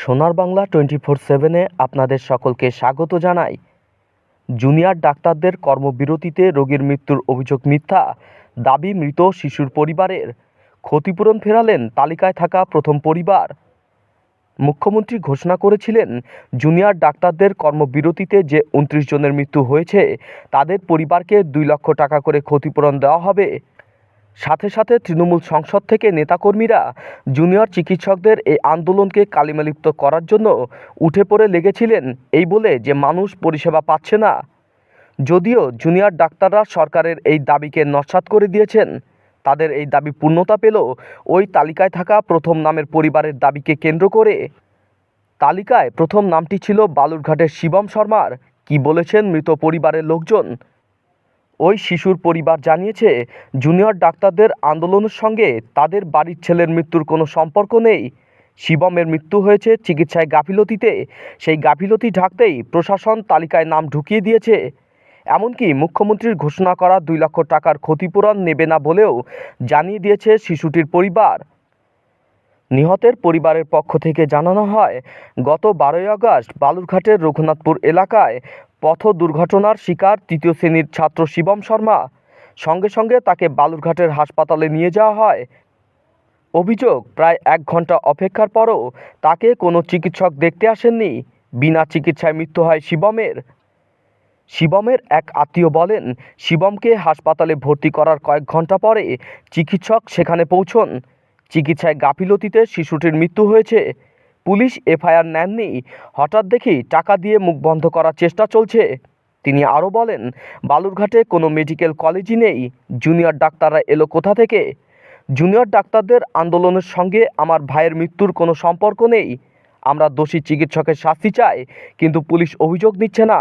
সোনার Bangla twenty four সেভেনে আপনাদের সকলকে স্বাগত জানাই। জুনিয়র ডাক্তারদের কর্মবিরতিতে রোগীর মৃত্যুর অভিযোগ মিথ্যা, দাবি মৃত শিশুর পরিবারের। ক্ষতিপূরণ ফেরালেন তালিকায় থাকা প্রথম পরিবার। মুখ্যমন্ত্রী ঘোষণা করেছিলেন, জুনিয়র ডাক্তারদের কর্মবিরতিতে যে উনত্রিশ জনের মৃত্যু হয়েছে, তাদের পরিবারকে দুই লক্ষ টাকা করে ক্ষতিপূরণ দেওয়া হবে। সাথে সাথে তৃণমূল সংসদ থেকে নেতাকর্মীরা জুনিয়র চিকিৎসকদের এই আন্দোলনকে কালিমালিপ্ত করার জন্য উঠে পড়ে লেগেছিলেন এই বলে যে মানুষ পরিষেবা পাচ্ছে না। যদিও জুনিয়র ডাক্তাররা সরকারের এই দাবিকে নস্যাৎ করে দিয়েছেন, তাদের এই দাবি পূর্ণতা পেল ওই তালিকায় থাকা প্রথম নামের পরিবারের দাবিকে কেন্দ্র করে তালিকায় প্রথম নামটি ছিল বালুরঘাটের শিবম শর্মার। কি বলেছেন মৃত পরিবারের লোকজন? ওই শিশুর পরিবার জানিয়েছে, জুনিয়র ডাক্তারদের আন্দোলনের সঙ্গে তাদের বাড়ির ছেলের মৃত্যুর কোনো সম্পর্ক নেই। শিবমের মৃত্যু হয়েছে চিকিৎসায় গাফিলতিতে। সেই গাফিলতি ঢাকতেই প্রশাসন তালিকায় নাম ঢুকিয়ে দিয়েছে। এমনকি মুখ্যমন্ত্রীর ঘোষণা করা দুই লক্ষ টাকার ক্ষতিপূরণ নেবে না বলেও জানিয়ে দিয়েছে শিশুটির পরিবার। নিহতের পরিবারের পক্ষ থেকে জানানো হয়, গত বারোই আগস্ট বালুরঘাটের রঘুনাথপুর এলাকায় পথ দুর্ঘটনার শিকার তৃতীয় শ্রেণির ছাত্র শিবম শর্মা। সঙ্গে সঙ্গে তাকে বালুরঘাটের হাসপাতালে নিয়ে যাওয়া হয়। অভিযোগ, প্রায় এক ঘণ্টা অপেক্ষার পরও তাকে কোনো চিকিৎসক দেখতে আসেননি। বিনা চিকিৎসায় মৃত্যু হয় শিবমের। শিবমের এক আত্মীয় বলেন, শিবমকে হাসপাতালে ভর্তি করার কয়েক ঘণ্টা পরে চিকিৎসক সেখানে পৌঁছন। চিকিৎসায় গাফিলতিতে শিশুটির মৃত্যু হয়েছে। পুলিশ এফআইআর নেননি। হঠাৎ দেখি টাকা দিয়ে মুখ বন্ধ করার চেষ্টা চলছে। তিনি আরও বলেন, বালুরঘাটে কোনো মেডিকেল কলেজই নেই। জুনিয়র ডাক্তাররা এলো কোথা থেকে? জুনিয়র ডাক্তারদের আন্দোলনের সঙ্গে আমার ভাইয়ের মৃত্যুর কোনো সম্পর্ক নেই। আমরা দোষী চিকিৎসকের শাস্তি চাই, কিন্তু পুলিশ অভিযোগ নিচ্ছে না।